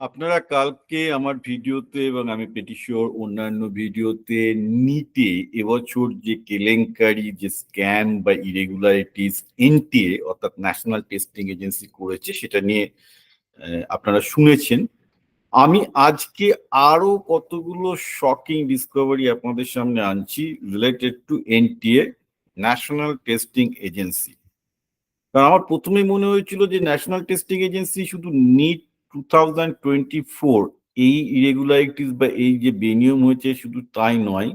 আপনারা কালকে আমার ভিডিওতে এবং আমি পেটিশোর অন্যান্য ভিডিওতে নিটে এবছর যে কেলেঙ্কারি, যে স্ক্যাম বা ইরেগুলারিটিস এনটিএ অর্থাৎ ন্যাশনাল টেস্টিং এজেন্সি করেছে, সেটা নিয়ে আপনারা শুনেছেন। আমি আজকে আরও কতগুলো শকিং ডিসকভারি আপনাদের সামনে আনছি related to N T A national testing agency কারণ আমার প্রথমে মনে হয়েছিল যে ন্যাশনাল টেস্টিং এজেন্সি শুধু NEET two thousand twenty four এই ইরেগুলারিটিস বা এই যে বেনিয়ম হয়েছে শুধু তাই নয়,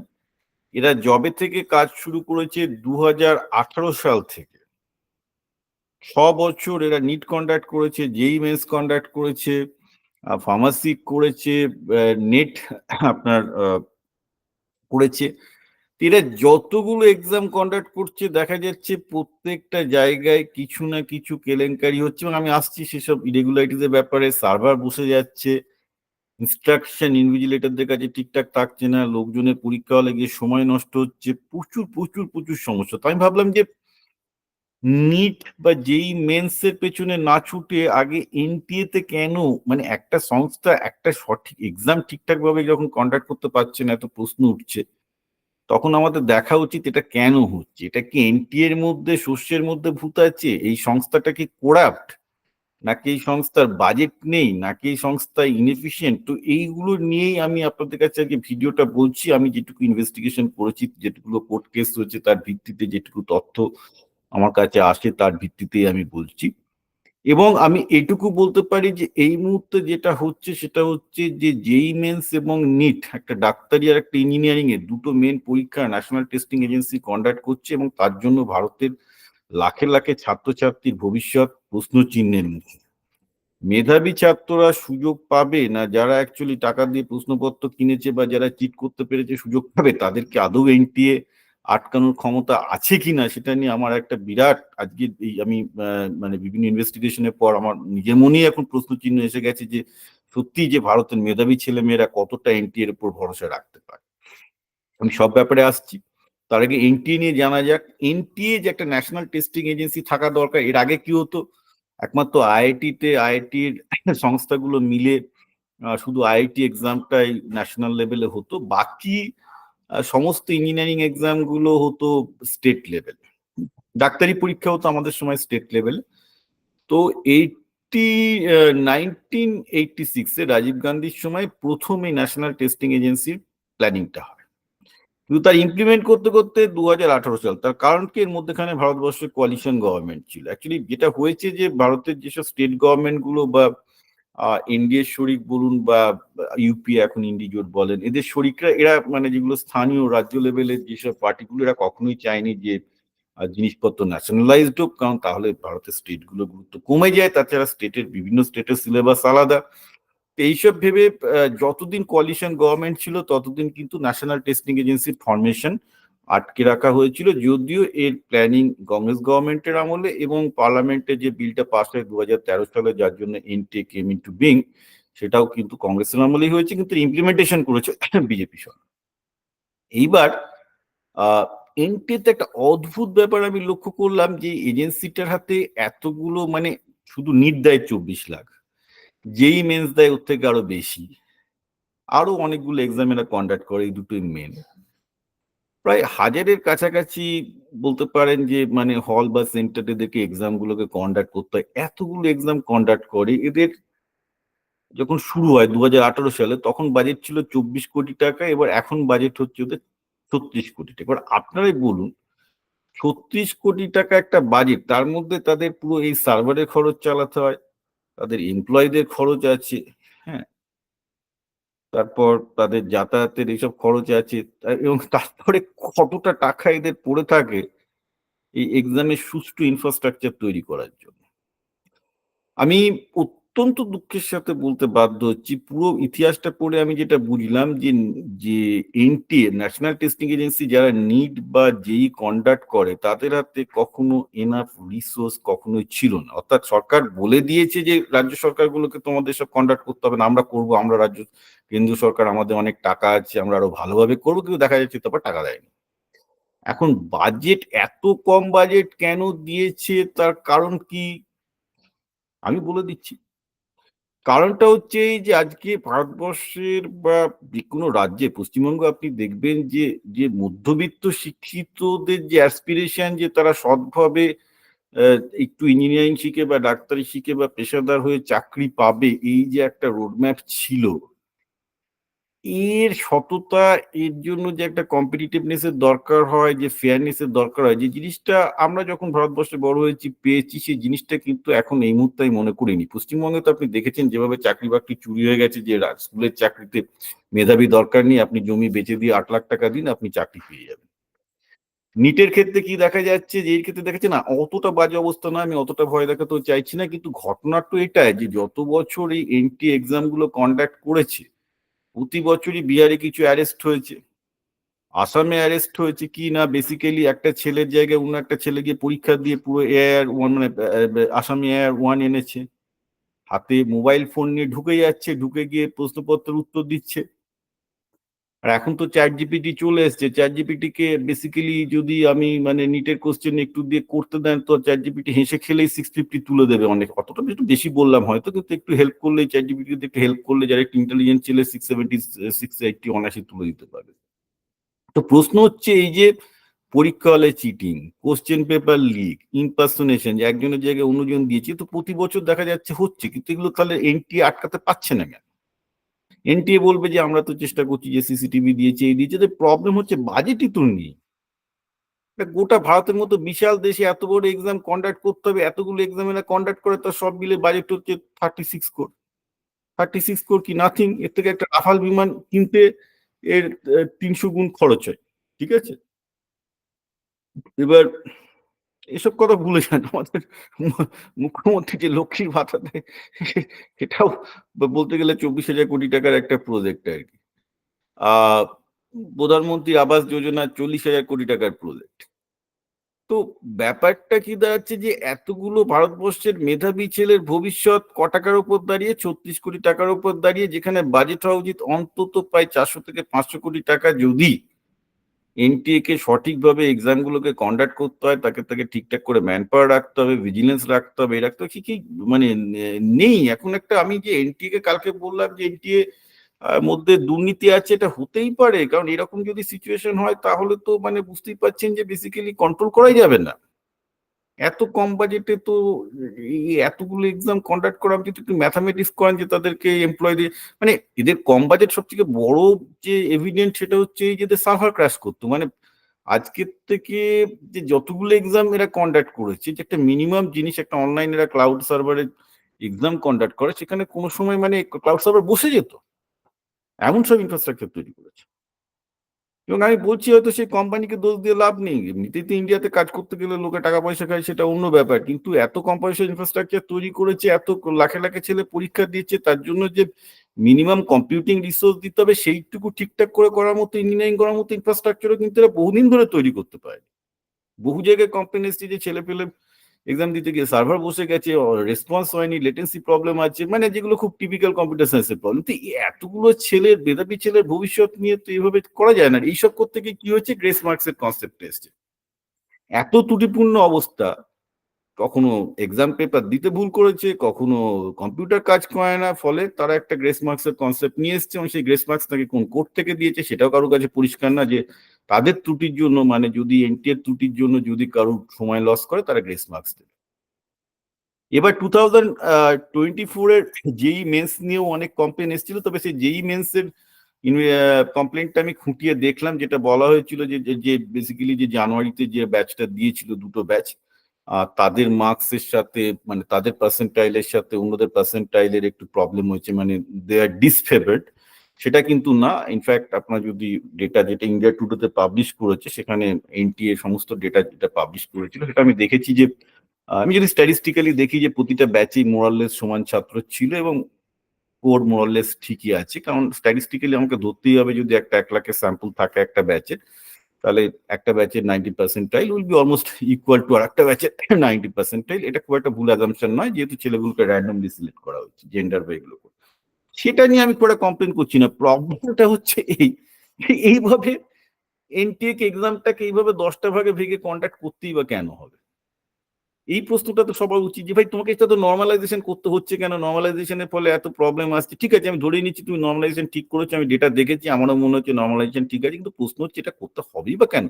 এরা জবে থেকে কাজ শুরু করেছে দু হাজার আঠারো সাল থেকে। ছ বছর এরা নিট কন্ডাক্ট করেছে যেই মেন্স কন্ডাক্ট করেছে ফার্মাসি করেছে নেট আপনার করেছে। এরা যতগুলো এক্সাম কন্ডাক্ট করছে, দেখা যাচ্ছে প্রত্যেকটা জায়গায় কিছু না কিছু কেলেঙ্কারি হচ্ছে আমি আসছি সেসব ইরেগুলারিটিসের ব্যাপারে সার্ভার বসে যাচ্ছে ইনস্ট্রাকশন ইনভিজিলেটরদের কাছে ঠিকঠাক থাকছে না, লোকজনের পরীক্ষা হলে গিয়ে সময় নষ্ট হচ্ছে, প্রচুর প্রচুর প্রচুর সমস্যা। তো আমি ভাবলাম যে নিট বা যেই মেন্স এর পেছনে না ছুটে আগে এনটিএ তে কেন মানে একটা সংস্থা, একটা সঠিক এক্সাম ঠিকঠাক ভাবে যখন কন্ডাক্ট করতে পারছে না, এত প্রশ্ন উঠছে। তখন আমাদের দেখা উচিত এটা কেন হচ্ছে? এটা কি এনটিএ এর মধ্যে, শস্যের মধ্যে ভূত আছে? এই সংস্থাটা কি কোরাপ্ট নাকি এই সংস্থার বাজেট নেই? নাকি এই সংস্থা ইনএফিসিয়েন্ট তো এইগুলো নিয়েই আমি আপনাদের কাছে আজকে ভিডিওটা বলছি। আমি যেটুকু ইনভেস্টিগেশন করেছি যেটুকু কোর্ট কেস হয়েছে তার ভিত্তিতে যেটুকু তথ্য আমার কাছে আসে, তার ভিত্তিতেই আমি বলছি। এবং আমি এটুকু বলতে পারি যে এই মুহূর্তে যেটা হচ্ছে সেটা হচ্ছে যে যেই মেন্স এবং নিট একটা ডাক্তারি আর একটা ইঞ্জিনিয়ারিং এর দুটো মেন পরীক্ষা ন্যাশনাল টেস্টিং এজেন্সি কন্ডাক্ট করছে এবং তার জন্য ভারতের লাখে লাখে ছাত্রছাত্রীর ভবিষ্যৎ প্রশ্ন চিহ্নের মুখে। মেধাবী ছাত্ররা সুযোগ পাবে না যারা অ্যাকচুয়ালি টাকা দিয়ে প্রশ্নপত্র কিনেছে বা যারা চিট করতে পেরেছে সুযোগ পাবে, তাদেরকে আদৌ এনটিএ আটকানোর ক্ষমতা আছে কি না সেটা নিয়ে আমার একটা বিরাট আজকে এই আমি মানে বিভিন্ন ইনভেস্টিগেশনের পর আমার নিজের মনেই এখন প্রশ্ন চিহ্ন এসে গেছে যে সত্যি যে ভারতের মেধাবী ছেলে মেয়েরা কতটা এনটিএর উপর ভরসা রাখতে পারে। আমি সব ব্যাপারে আসছি। তার আগে এনটিএ নিয়ে জানা যাক। এনটিএ যে একটা ন্যাশনাল টেস্টিং এজেন্সি থাকা দরকার, এর আগে কি হতো? একমাত্র আইআইটি তে আইআইটির সংস্থাগুলো মিলে শুধু আইআইটি এক্সামটাই ন্যাশনাল লেভেলে হতো। বাকি সমস্ত ইঞ্জিনিয়ারিং এক্সামগুলো হতো স্টেট লেভেল ডাক্তারি পরীক্ষা হতো আমাদের সময় স্টেট লেভেল তো এইটি নাইনটিন এইটটি সিক্সে রাজীব গান্ধীর সময় প্রথম এই ন্যাশনাল টেস্টিং এজেন্সির প্ল্যানিংটা হয়। কিন্তু তার ইমপ্লিমেন্ট করতে করতে দু হাজার আঠারো সাল, তার কারণ কি? এর মধ্যেখানে ভারতবর্ষের কোয়ালিশন গভর্নমেন্ট ছিল। অ্যাকচুয়ালি যেটা হয়েছে যে ভারতের যেসব স্টেট গভর্নমেন্টগুলো বা এনডিএর শরিক বলুন বা ইউপি এখন ইন্ডিজোট বলেন, এদের শরিকরা, এরা মানে যেগুলো স্থানীয় রাজ্য লেভেলের যেসব পার্টিগুলো এরা কখনোই চায়নি যে জিনিসপত্র ন্যাশনালাইজড হোক, কারণ তাহলে ভারতের স্টেটগুলো গুরুত্ব কমে যায়, তাছাড়া স্টেটের বিভিন্ন স্টেটের সিলেবাস আলাদা। এইসব ভেবে যতদিন কোয়ালিশন গভর্নমেন্ট ছিল, ততদিন কিন্তু ন্যাশনাল টেস্টিং এজেন্সির ফরমেশন আটকে রাখা হয়েছিল যদিও এর প্ল্যানিং কংগ্রেস গভর্নমেন্টের আমলে এবং পার্লামেন্টে যে বিলটা পাস হয় দু হাজার তেরো সালে, যার জন্য এনটি কেম ইন টু বিং সেটাও কিন্তু কংগ্রেসের আমলেই হয়েছে, কিন্তু ইমপ্লিমেন্টেশন করেছে বিজেপি সরকার। এইবার এনটিতে একটা অদ্ভুত ব্যাপার আমি লক্ষ্য করলাম যে এজেন্সিটার হাতে এতগুলো মানে শুধু নিট দেয় চব্বিশ লাখ, যেই মেন্স দেয় ওর থেকে আরও বেশি। আরও অনেকগুলো এক্সাম এরা কন্ডাক্ট করে, এই দুটোই মেন প্রায় হাজারের কাছাকাছি বলতে পারেন যে মানে হল বা সেন্টার এদেরকে এক্সাম গুলোকে কন্ডাক্ট করতে হয়। এতগুলো এক্সাম কন্ডাক্ট করে, এদের যখন শুরু হয় দু হাজার আঠারো সালে, তখন বাজেট ছিল চব্বিশ কোটি টাকা, এবার এখন বাজেট হচ্ছে ওদের ছত্রিশ কোটি টাকা। এবার আপনারাই বলুন, ছত্রিশ কোটি টাকা একটা বাজেট তার মধ্যে তাদের পুরো এই সার্ভারের খরচ চালাতে হয়, তাদের এমপ্লয়ীদের খরচ আছে হ্যাঁ? তারপর তাদের যাতায়াতের এইসব খরচ আছে এবং তারপরে কতটা টাকা এদের পড়ে থাকে, এই এক্সামের সুষ্ঠু ইনফ্রাস্ট্রাকচার তৈরি করার জন্য। আমি অত্যন্ত দুঃখের সাথে বলতে বাধ্য হচ্ছি। পুরো ইতিহাসটা পড়ে আমি যেটা বুঝলাম যে যে এনটিএ ন্যাশনাল টেস্টিং এজেন্সি যারা নিট বা যেই কন্ডাক্ট করে, তাদের হাতে কখনো এনাফ রিসোর্স কখনোই ছিল না। অর্থাৎ সরকার বলে দিয়েছে যে, রাজ্য সরকারগুলোকে তোমাদের সব কন্ডাক্ট করতে হবে না আমরা করব, আমরা রাজ্য, কেন্দ্রীয় সরকার আমাদের অনেক টাকা আছে, আমরা আরও ভালোভাবে করব, কিন্তু দেখা যাচ্ছে তারপর টাকা দেয়নি। এখন বাজেট এত কম বাজেট কেন দিয়েছে, তার কারণ কি? আমি বলে দিচ্ছি। কারণটা হচ্ছে এই যে আজকে ভারতবর্ষের বা যে কোনো রাজ্যে, পশ্চিমবঙ্গ আপনি দেখবেন যে যে মধ্যবিত্ত শিক্ষিতদের যে অ্যাসপিরেশন যে তারা সৎভাবে একটু ইঞ্জিনিয়ারিং শিখে বা ডাক্তারি শিখে বা পেশাদার হয়ে চাকরি পাবে, এই যে একটা রোডম্যাপ ছিল এর সততা, এর জন্য যে একটা কম্পিটিটিভনেস এর দরকার হয়, যে ফেয়ারনেস এর দরকার হয়, যে জিনিসটা আমরা যখন ভারতবর্ষে বড় হয়েছি, পেয়েছি, সেই জিনিসটা কিন্তু এখন এই মুহূর্তে আমি মনে করিনি। পশ্চিমবঙ্গে তো আপনি দেখেছেন যেভাবে চাকরি বাকরি চুরি হয়ে গেছে, যে স্কুলের চাকরিতে মেধাবী দরকার নেই, আপনি জমি বেচে দিয়ে আট লাখ টাকা দিন, আপনি চাকরি পেয়ে যাবেন। নিটের ক্ষেত্রে কি দেখা যাচ্ছে, যে এর ক্ষেত্রে দেখা যাচ্ছে, না, অতটা বাজে অবস্থা না আমি অতটা ভয় দেখাতেও চাইছি না, কিন্তু ঘটনা তো এটাই, যে যত বছর এই এনটি এক্সামগুলো কন্ডাক্ট করেছে প্রতি বছরই বিহারে কিছু অ্যারেস্ট হয়েছে। আসামে অ্যারেস্ট হয়েছে কি না বেসিক্যালি একটা ছেলের জায়গায় অন্য একটা ছেলে গিয়ে পরীক্ষা দিয়ে পুরো এয়ার ওয়ান মানে আসামি এয়ার ওয়ান এনেছে। হাতে মোবাইল ফোন নিয়ে ঢুকে যাচ্ছে, ঢুকে গিয়ে প্রশ্নপত্রের উত্তর দিচ্ছে। আর এখন তো চ্যাট জিপিটি চলে এসছে। চ্যাট জিপিটি কে বেসিক্যালি যদি আমি মানে নিটের কোশ্চেন একটু দিয়ে করতে দেন, তো চ্যাট জিপিটি হেসে খেলেই সিক্স ফিফটি তুলে দেবে অনেক। অতটা একটু বেশি বললাম হয়তো, কিন্তু একটু হেল্প করলে চ্যাট জিপিটি একটু হেল্প করলে যারা একটু ইন্টেলিজেন্ট ছেলে সিক্স সেভেন্টি সিক্স এইটটি অনায়াসে তুলে দিতে পারবে তো প্রশ্ন হচ্ছে এই যে পরীক্ষা হলে cheating question paper leak impersonation যে একজনের জায়গায় অন্যজন দিয়েছে, তো প্রতি বছর দেখা যাচ্ছে হচ্ছে, কিন্তু এগুলো তাহলে এনটি আটকাতে পারছে না কেন? এনটিএ বলবে যে, আমরা তো চেষ্টা করছি যে সিসিটিভি দিয়েছে, এই দিয়েছে। যে প্রবলেম হচ্ছে বাজেটই তো নেই। গোটা ভারতের মতো বিশাল দেশে এত বড় এক্সাম কন্ডাক্ট করতে হবে, এতগুলো এক্সাম এরা কন্ডাক্ট করে, তো সব মিলে বাজেট হচ্ছে thirty six crore thirty six crore কি নাথিং এর থেকে একটা রাফাল বিমান কিনতে এর তিনশো গুণ খরচ হয়, ঠিক আছে? এবার এসব কথা ভুলে যান। আমাদের মুখ্যমন্ত্রী যে লক্ষ্মীর ভাতা দেয় এটাও বলতে গেলে চব্বিশ হাজার কোটি টাকার একটা প্রজেক্ট আর কি। প্রধানমন্ত্রী আবাস যোজনা চল্লিশ হাজার কোটি টাকার প্রজেক্ট তো ব্যাপারটা কি দাঁড়াচ্ছে যে এতগুলো ভারতবর্ষের মেধাবী ছেলের ভবিষ্যৎ ক টাকার উপর দাঁড়িয়ে, ছত্রিশ কোটি টাকার উপর দাঁড়িয়ে, যেখানে বাজেট হওয়া উচিত অন্তত প্রায় চারশো থেকে পাঁচশো কোটি টাকা যদি এনটিএ কে সঠিকভাবে এক্সাম গুলোকে কন্ডাক্ট করতে হয়, তাকে তাকে ঠিকঠাক করে ম্যান পাওয়ার রাখতে হবে ভিজিলেন্স রাখতে হবে রাখতে হবে কি কি মানে নেই। এখন একটা আমি যে এনটিএ কে কালকে বললাম যে এনটিএ মধ্যে দুর্নীতি আছে, এটা হতেই পারে। কারণ এরকম যদি সিচুয়েশন হয়, তাহলে তো মানে বুঝতেই পারছেন যে বেসিক্যালি কন্ট্রোল করাই যাবে না। এত কম বাজেটে তো এতগুলো এক্সাম কন্ডাক্ট করা তো একটু ম্যাথামেটিক্স করেন যে তাদেরকে এমপ্লয় দিয়ে মানে এদের কম বাজেট সব থেকে বড় যে এভিডেন্ট সেটা হচ্ছে এই যে সার্ভার ক্র্যাশ করতো। মানে আজকের থেকে যে যতগুলো এক্সাম এরা কন্ডাক্ট করেছে, যে একটা মিনিমাম জিনিস একটা অনলাইন এরা ক্লাউড সার্ভারে এক্সাম কন্ডাক্ট করে, সেখানে কোনো সময় মানে ক্লাউড সার্ভার বসে যেত। এমন সব ইনফ্রাস্ট্রাকচার তৈরি করেছে। এবং আমি বলছি হয়তো সেই কোম্পানিকে দোষ দিয়ে লাভ নেই। এমনিতেই তো ইন্ডিয়াতে কাজ করতে গেলে লোকে টাকা পয়সা খায়, সেটা অন্য ব্যাপার। কিন্তু এত কম পয়সা ইনফ্রাস্ট্রাকচার তৈরি করেছে, এত লাখে লাখে ছেলে পরীক্ষা দিয়েছে, তার জন্য যে মিনিমাম কম্পিউটিং রিসোর্স দিতে হবে, সেইটুকু ঠিকঠাক করে করার মতো ইঞ্জিনিয়ারিং করার মতো ইনফ্রাস্ট্রাকচারও কিন্তু এরা বহুদিন ধরে তৈরি করতে পারে বহু জায়গায় কমপ্লেন এসছে যে ছেলে পেলে এক্সাম দিতে গিয়ে সার্ভার বসে গেছে রেসপন্স হয়নি লেটেন্সি প্রবলেম আছে মানে যেগুলো খুব টিপিক্যাল কম্পিউটার সায়েন্সের প্রবলেম তো এতগুলো ছেলের, মেধাবী ছেলের ভবিষ্যৎ নিয়ে তো এইভাবে করা যায় না। এইসব করতে গিয়ে কি হচ্ছে গ্রেস মার্কসের কনসেপ্ট এসছে। এত ত্রুটিপূর্ণ অবস্থা। কখনো এক্সাম পেপার দিতে ভুল করেছে, কখনো কম্পিউটার কাজ করে না, ফলে তারা একটা গ্রেস মার্কসের কনসেপ্ট নিয়ে এসছে এবং সেই গ্রেস মার্কস তাকে কোন কোর্ট থেকে দিয়েছে সেটাও কারোর কাছে পরিষ্কার না যে তাদের ত্রুটির জন্য মানে যদি এনটিএর ত্রুটির জন্য যদি কারোর সময় লস করে, তারা গ্রেস মার্কস দেবে। এবার টু থাউজেন্ড টোয়েন্টি ফোরের যেই মেন্স নিয়েও অনেক কমপ্লেন এসেছিল, তবে সেই যেই মেন্সের কমপ্লেনটা আমি খুঁটিয়ে দেখলাম, যেটা বলা হয়েছিল যে, যে- যে বেসিক্যালি যে জানুয়ারিতে যে ব্যাচটা দিয়েছিল দুটো ব্যাচ তাদের মার্কসের সাথে মানে তাদের পার্সেন্টাইলের সাথে অন্যদের পার্সেন্টাইলের একটু প্রবলেম হয়েছে মানে দে আর ডিসফেভার্ড সেটা কিন্তু না। ইনফ্যাক্ট আপনার যদি ডেটা যেটা ইন্ডিয়া টুডোতে পাবলিশ করেছে, সেখানে এনটিএ সমস্ত ডেটা যেটা পাবলিশ করেছিল, সেটা আমি দেখেছি যে আমি যদি স্ট্যাটিস্টিক্যালি দেখি যে প্রতিটা ব্যাচেই মোরাললেস সমান ছাত্র ছিল এবং কোর মোরাললেস ঠিকই আছে। কারণ স্ট্যাটিস্টিক্যালি আমাকে ধরতেই হবে যদি একটা এক লাখের স্যাম্পল থাকে একটা ব্যাচের তাহলে একটা ব্যাচের ninety percentile will be almost equal to আর একটা ব্যাচের নাইনটি পার্সেন্টাইল এটা খুব একটা ভুল অ্যাজামশন নয়, যেহেতু ছেলেগুলোকে র্যান্ডমলি সিলেক্ট করা হচ্ছে জেন্ডার বা এগুলো করে। সেটা নিয়ে আমি খুব কমপ্লেন করছি না। প্রবলেমটা হচ্ছে এই এইভাবে এনটিএ এক্সামটাকে এইভাবে দশটা ভাগে ভেঙে কন্ট্যাক্ট করতেই বা কেন হবে? এই প্রশ্নটা তো সবার উচিত যে, ভাই, তোমাকে এটা তো নর্মালাইজেশন করতে হচ্ছে কেন? নর্মালাইজেশনের ফলে এত প্রবলেম আসছে। ঠিক আছে, আমি ধরে নিচ্ছি, তুমি নর্মালাইজেশন ঠিক করেছ, আমি ডেটা দেখেছি, আমারও মনে হচ্ছে নর্মালাইজেশন ঠিক আছে। কিন্তু প্রশ্ন হচ্ছে, এটা করতে হবেই বা কেন?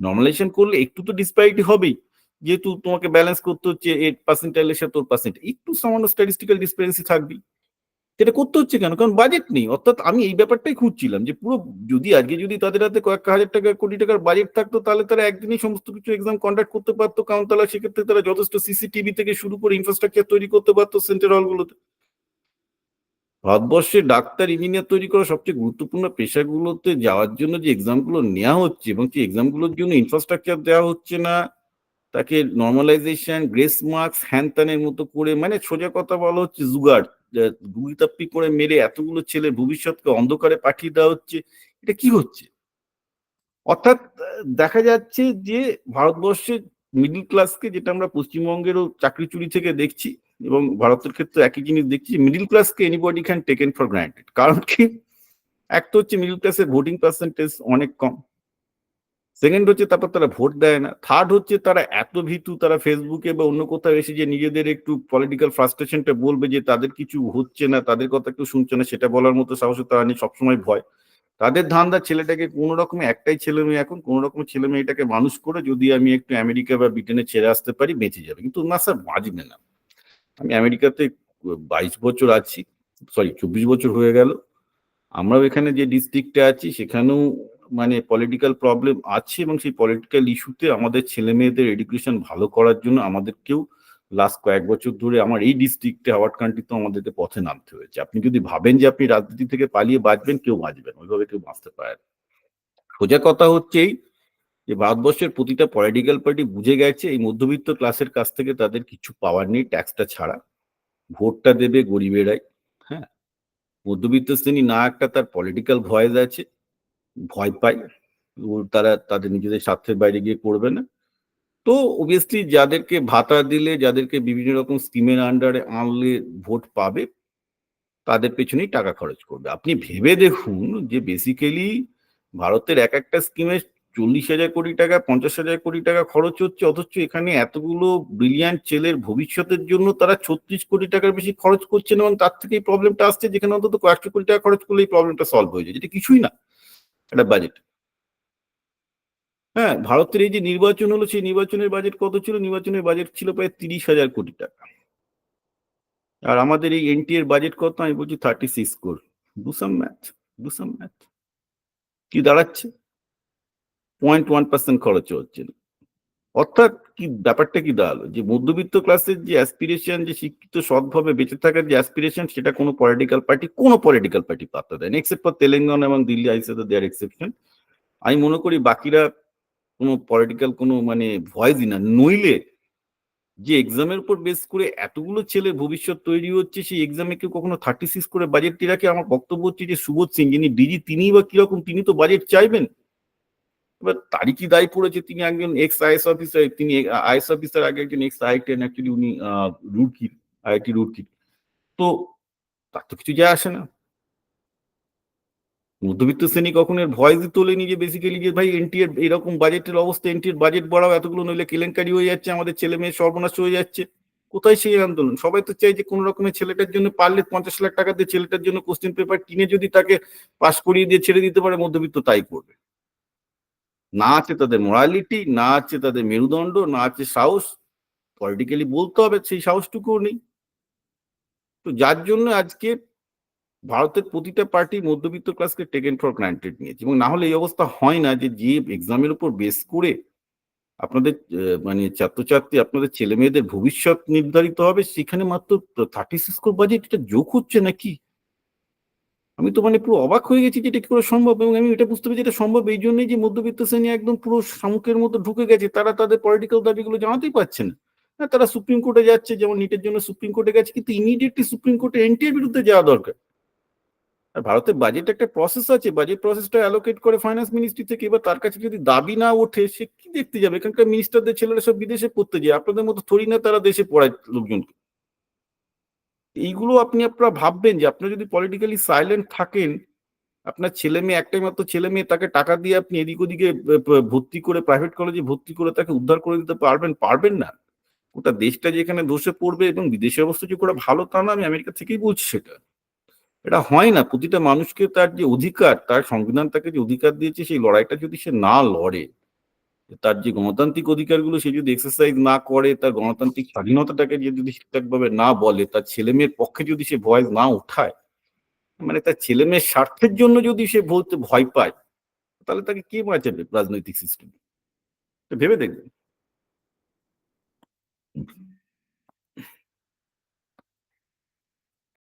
নর্মালাইজেশন করলে একটু তো ডিসপ্যারিটি হবেই। যেহেতু তোমাকে ব্যালেন্স করতে হচ্ছে এইট পার্সেন্টাইলের সাথে তোর পার্সেন্ট একটু সামান্য স্ট্যাটিস্টিক্যাল ডিসপ্যারেন্সি থাকবেই। সেটা করতে হচ্ছে কেন? কারণ বাজেট নেই। অর্থাৎ আমি এই ব্যাপারটাই খুঁজছিলাম যে পুরো যদি আজকে যদি তাদের হাতে কয়েক হাজার টাকা, কোটি টাকার বাজেট থাকতো, তাহলে তারা একদিনই সমস্ত কিছু এক্সাম কন্ডাক্ট করতে পারতো। কারণ তারা সেক্ষেত্রে তারা যথেষ্ট সিসিটিভি থেকে শুরু করে ইনফ্রাস্ট্রাকচার তৈরি করতে পারতো সেন্টার হলগুলোতে ভারতবর্ষে ডাক্তার ইঞ্জিনিয়ার তৈরি করা সবচেয়ে গুরুত্বপূর্ণ পেশাগুলোতে যাওয়ার জন্য যে এক্সামগুলো নেওয়া হচ্ছে এবং সেই এক্সামগুলোর জন্য ইনফ্রাস্ট্রাকচার দেওয়া হচ্ছে না তাকে নর্মালাইজেশন গ্রেস মার্কস হ্যান ত্যানের মতো করে মানে সোজা কথা বলা হচ্ছে জুগাড় গুগিতাপ্পি করে মেরে এতগুলো ছেলে ভবিষ্যৎকে অন্ধকারে পাঠিয়ে দেওয়া হচ্ছে, এটা কি হচ্ছে? অর্থাৎ, দেখা যাচ্ছে যে ভারতবর্ষের মিডল ক্লাসকে যেটা আমরা পশ্চিমবঙ্গেরও চাকরি চুরি থেকে দেখছি, এবং ভারতের ক্ষেত্রে একই জিনিস দেখছি middle ক্লাসকে anybody can taken for granted কারণ কি? এক তো হচ্ছে মিডিল ক্লাসের ভোটিং পার্সেন্টেজ অনেক কম সেকেন্ড হচ্ছে তারপর তারা ভোট দেয় না। থার্ড হচ্ছে তারা এত ভীতু তারা ফেসবুকে বা অন্য কোথাও এসে যে নিজেদের একটু পলিটিক্যাল ফ্রাস্ট্রেশনটা বলবে যে তাদের কিছু হচ্ছে না, তাদের কথা একটু শুনছে না, সেটা বলার মতো সাহস তারা নিয়ে সবসময় ভয়। তাদের ধান্দা ছেলেটাকে কোনো রকমে একটাই ছেলে মেয়ে এখন কোনো রকমের ছেলে মেয়েটাকে মানুষ করে যদি আমি একটু আমেরিকা বা ব্রিটেনে ছেড়ে আসতে পারি, বেঁচে যাবে। কিন্তু না স্যার, বাঁচবে না। আমি আমেরিকাতে বাইশ বছর আছি সরি চব্বিশ বছর হয়ে গেল। আমরাও এখানে যে ডিস্ট্রিক্টে আছি, সেখানেও মানে পলিটিক্যাল প্রবলেম আছে এবং সেই পলিটিক্যাল ইস্যুতে আমাদের ছেলে মেয়েদের এডুকেশন ভালো করার জন্য আমাদেরকেও লাস্ট কয়েক বছর ধরে আমার এই ডিস্ট্রিক্টে হাওয়ার্ড কান্ট্রিতে আমাদেরকে পথে নামতে হয়েছে। আপনি যদি ভাবেন যে আপনি রাজনীতি থেকে পালিয়ে বাঁচবেন, কেউ বাঁচবেন ওইভাবে কেউ বাঁচতে পারে সোজা কথা হচ্ছেই যে ভারতবর্ষের প্রতিটা পলিটিক্যাল পার্টি বুঝে গেছে এই মধ্যবিত্ত ক্লাসের কাছ থেকে তাদের কিছু পাওয়ার নেই ট্যাক্সটা ছাড়া। ভোটটা দেবে গরিবেরাই হ্যাঁ? মধ্যবিত্ত শ্রেণি না একটা তার পলিটিক্যাল ভয়েস আছে। ভয় পায় তারা তাদের নিজেদের স্বার্থের বাইরে গিয়ে করবে না। তো অবভিয়াসলি যাদেরকে ভাতা দিলে, যাদেরকে বিভিন্ন রকম স্কিমের আন্ডারে আনলে ভোট পাবে, তাদের পেছনেই টাকা খরচ করবে। আপনি ভেবে দেখুন যে বেসিক্যালি ভারতের এক একটা স্কিমে চল্লিশ হাজার কোটি টাকা, পঞ্চাশ হাজার কোটি টাকা খরচ হচ্ছে, অথচ এখানে এতগুলো ব্রিলিয়ান্ট ছেলের ভবিষ্যতের জন্য তারা ছত্রিশ কোটি টাকার বেশি খরচ করছেন এবং তার থেকে এই প্রবলেমটা আসছে, যেখানে অন্তত কয়েকশো কোটি টাকা খরচ করলে এই প্রবলেমটা সলভ হয়ে যায়, যেটা কিছুই না। একটা বাজেট হ্যাঁ ভারতের এই যে নির্বাচন হলো, সেই নির্বাচনের বাজেট কত ছিল? নির্বাচনের বাজেট ছিল প্রায় তিরিশ হাজার কোটি টাকা। আর আমাদের এই এনটি এর বাজেট কত? আমি বলছি thirty six crore do some math do math কি দাঁড়াচ্ছে? পয়েন্ট ওয়ান পার্সেন্ট খরচ হচ্ছে। না অর্থাৎ কি ব্যাপারটা কি দাঁড়াল? যে মধ্যবিত্ত ক্লাসের যে অ্যাসপিরেশন যে শিক্ষিত সৎভাবে বেঁচে থাকার যে অ্যাসপিরেশন সেটা কোনো পলিটিক্যাল পার্টি কোনো পলিটিক্যাল পার্টি পাত্তা দেয় এক্সেপ্ট ফর তেলেঙ্গানা এবং দিল্লি আইসে দেয়ার এক্সেপশন আমি মনে করি বাকিরা কোনো পলিটিক্যাল কোনো মানে ভয়েসই না, নইলে যে এক্সামের উপর বেস করে এতগুলো ছেলে ভবিষ্যৎ তৈরি হচ্ছে, সেই এক্সামে কেউ কখনো থার্টি সিক্স করে বাজেটটি রাখে? আমার বক্তব্য হচ্ছে যে সুবোধ সিং, যিনি ডিজি তিনি বা কীরকম, তিনি তো বাজেট চাইবেন। এবার তারই কি দায়ী পড়েছে, তিনি একজন এক্স আইএস অফিসার তিনি আইএস অফিসার আগে একজন এক্স আইটেন অ্যাকচুয়ালি উনি রুটকির আইআইটি রুটকির তো তার তো কিছু যায় আসে না। মধ্যবিত্ত শ্রেণি কখন ভয় তোলেনি যে বেসিক্যালি যে ভাই এনটি এর এরকম বাজেটের অবস্থা এনটি এর বাজেট বাড়াও, এতগুলো নইলে কেলেঙ্কারি হয়ে যাচ্ছে, আমাদের ছেলে মেয়ে সর্বনাশ হয়ে যাচ্ছে। কোথায় সেই আন্দোলন? সবাই তো চাই যে কোন রকমের ছেলেটার জন্য পারলে পঞ্চাশ লাখ টাকা দিয়ে ছেলেটার জন্য কোশ্চেন পেপার কিনে যদি তাকে পাশ করিয়ে দিয়ে ছেড়ে দিতে পারে, মধ্যবিত্ত তাই করবে। না আছে তাদের মোরালিটি না আছে তাদের মেরুদণ্ড, না আছে সাহস পলিটিক্যালি বলতে হবে, সেই সাহসটুকুও নেই। তো যার জন্য আজকে ভারতের প্রতিটা পার্টি মধ্যবিত্ত ক্লাসকে টেকেন ফর গ্রান্টেড নিয়েছে। এবং না হলে এই অবস্থা হয় না যে যে এক্সামের উপর বেস করে আপনাদের মানে ছাত্রছাত্রী, আপনাদের ছেলে মেয়েদের ভবিষ্যৎ নির্ধারিত হবে, সেখানে মাত্র থার্টি সিক্স বাজেট এটা যোগ হচ্ছে নাকি? আমি তো মানে পুরো অবাক হয়ে গেছি যে এটা কি করে সম্ভব এবং আমি এটা বুঝতে পেরেছি এটা সম্ভব এই জন্যই যে মধ্যবিত্ত শ্রেণি একদম পুরো শামুকের মতো ঢুকে গেছে, তারা তাদের পলিটিক্যাল দাবিগুলো জানাতেই পারছে না। হ্যাঁ তারা সুপ্রিম কোর্টে যাচ্ছে, যেমন নিটের জন্য সুপ্রিম কোর্টে গেছে, কিন্তু ইমিডিয়েটলি সুপ্রিম কোর্টে এনটিএর বিরুদ্ধে যাওয়া দরকার। আর ভারতের বাজেট একটা প্রসেস আছে বাজেট প্রসেসটা অ্যালোকেট করে ফাইন্যান্স মিনিস্ট্রি থেকে, এবার তার কাছে যদি দাবি না ওঠে, সে কি দেখতে যাবে? এখানকার মিনিস্টারদের ছেলেরা সব বিদেশে পড়তে যায়, আপনাদের মতো থরি না তারা দেশে পড়ায় লোকজনকে। এইগুলো আপনি আপনারা ভাববেন যে আপনি যদি পলিটিক্যালি সাইলেন্ট থাকেন, আপনার ছেলে মেয়ে, একটাই মাত্র ছেলে মেয়ে, তাকে টাকা দিয়ে আপনি এদিক ওদিকে ভর্তি করে প্রাইভেট কলেজে ভর্তি করে তাকে উদ্ধার করে দিতে পারবেন পারবেন না। ওটা দেশটা যেখানে ধসে পড়বে এবং বিদেশি অবস্থা যে করে ভালো তা না, আমি আমেরিকা থেকেই বলছি সেটা। এটা হয় না, প্রতিটা মানুষকে তার যে অধিকার, তার সংবিধান তাকে যে অধিকার দিয়েছে, সেই লড়াইটা যদি সে না লড়ে তার যে গণতান্ত্রিক অধিকারগুলো সে যদি এক্সারসাইজ না করে, তার গণতান্ত্রিক স্বাধীনতাটাকে যদি ঠিকঠাকভাবে না বলে, তার ছেলে মেয়ের পক্ষে যদি সে ভয়েস না উঠায় মানে তার ছেলে মেয়ের স্বার্থের জন্য যদি সে বলতে ভয় পায়, তাহলে তাকে কে বাঁচাবে রাজনৈতিক সিস্টেম ভেবে দেখবেন।